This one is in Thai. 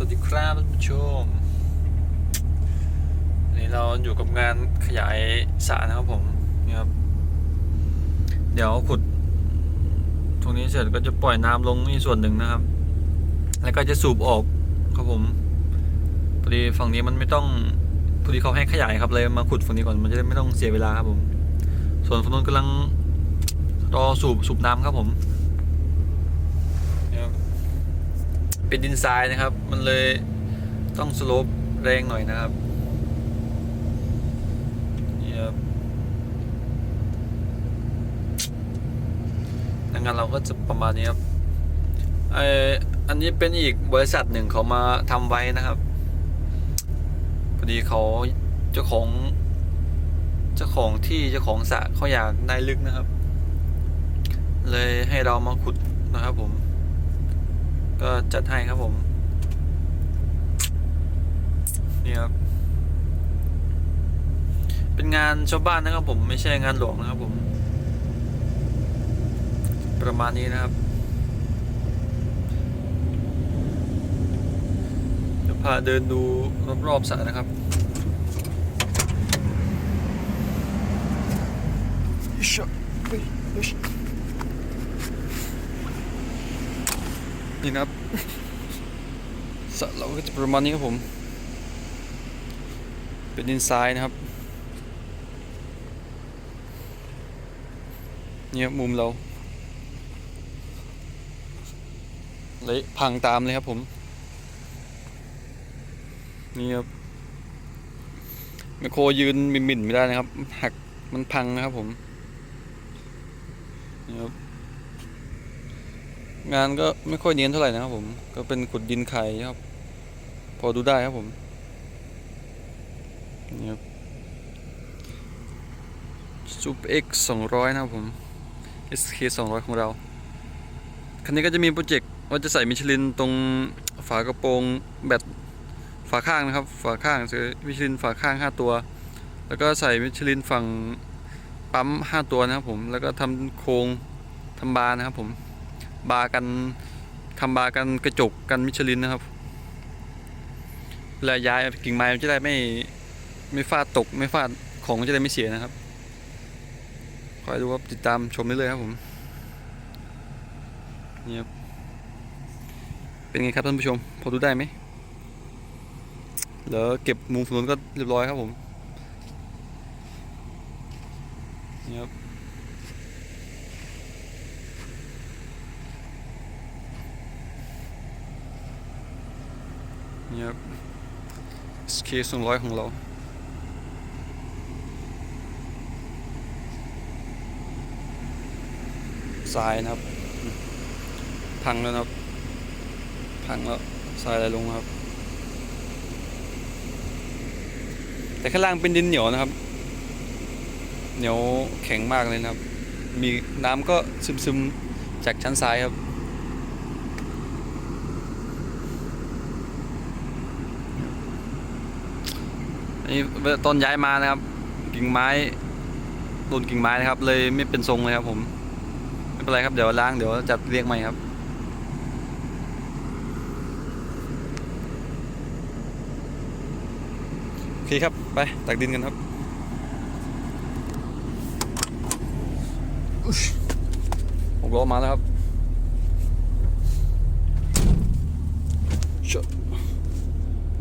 สวัสดีครับท่านผู้ชมวันนี้เราอยู่กับงานขยายสระนะครับผมนี่ครับ เดี๋ยวขุด ตรงนี้เสร็จก็จะปล่อยน้ำลงนี่ส่วนหนึ่งนะครับ แล้วก็จะสูบออกครับผมพอดีฝั่งนี้มันไม่ต้องพอดีเขาให้ขยายครับเลยมาขุดฝั่งนี้ก่อนมันจะได้ไม่ต้องเสียเวลาครับผม ส่วนฝั่งนู้นกำลังรอสูบสูบน้ำครับผมนี่ครับ เป็นดินทรายนะครับ มันเลยต้องสโลปแรงหน่อยนะครับนี่ครับดังนั้นเราก็จะประมาณนี้ครับไออันนี้เป็นอีกบริษัทหนึ่งเขามาทำไว้นะครับพอดีเขาเจ้าของเจ้าของที่เจ้าของสระเขาอยากได้ลึกนะครับ เลยให้เรามาขุดนะครับผม ก็จัดให้ครับผม นี่ครับ เป็นงานชาวบ้านนะครับผมไม่ใช่งานหลวงนะครับผม ประมาณนี้นะครับเดี๋ยวพาเดินดูรอบๆสระนะครับอิชะเฮ้ยอิชะ นี่นะครับสระเราก็จะประมาณนี้ครับผม เป็นดินทรายนะครับเนี่ยครับมุมเราเละพังตามเลยครับผม นี่ครับไมโครยืนมินมินๆไม่ได้นะครับ หักมันพังนะครับผมนี่ครับ งานก็ไม่ค่อยเนียนเท่าไหร่นะครับผม ก็เป็นขุดดินไข่ครับ พอดูได้ครับผม นี่ครับซูเปอร์เอ็กสองร้อยนะครับผม SK สองร้อยของเรา คันนี้ก็จะมีโปรเจกต์ว่าจะใส่มิชลินตรงฝากระโปรงแบตฝาข้างนะครับ ฝาข้างซื้อมิชลินฝาข้าง 5 ตัว แล้วก็ใส่มิชลินฝั่งปั๊ม 5 ตัวนะครับผม แล้วก็ทำโครงทำบาร์นะครับผม บาร์กันทำบาร์กันกระจกกันมิชลินนะครับเวลาย้ายกิ่งไม้มันจะได้ไม่ไม่ฟาดตกไม่ฟาดของจะได้ไม่เสียนะครับคอยดูครับติดตามชมได้เลยครับผมนี่ครับเป็นไงครับท่านผู้ชมพอดูได้ไหมแล้วเก็บมุมฝนนก็เรียบร้อยครับผมนี่ครับ นี่ครับ SK สองร้อยของเราทรายนะครับ พังแล้วนะครับ พังแล้วทรายอะไรลงครับ แต่ข้างล่างเป็นดินเหนียวนะครับ เหนียวแข็งมากเลยนะครับ มีน้ำก็ซึมๆจากชั้นทรายครับ นนี้ตอนย้ายมานะครับ กิ่งไม้โดนกิ่งไม้นะครับ เลยไม่เป็นทรงเลยครับ ผมไม่เป็นไรครับเดี๋ยวล้างเดี๋ยวจัดเรียงใหม่ครับโอเคครับไปตักดินกันครับอุ๊ยหกล้อมาแล้วครับเชอะ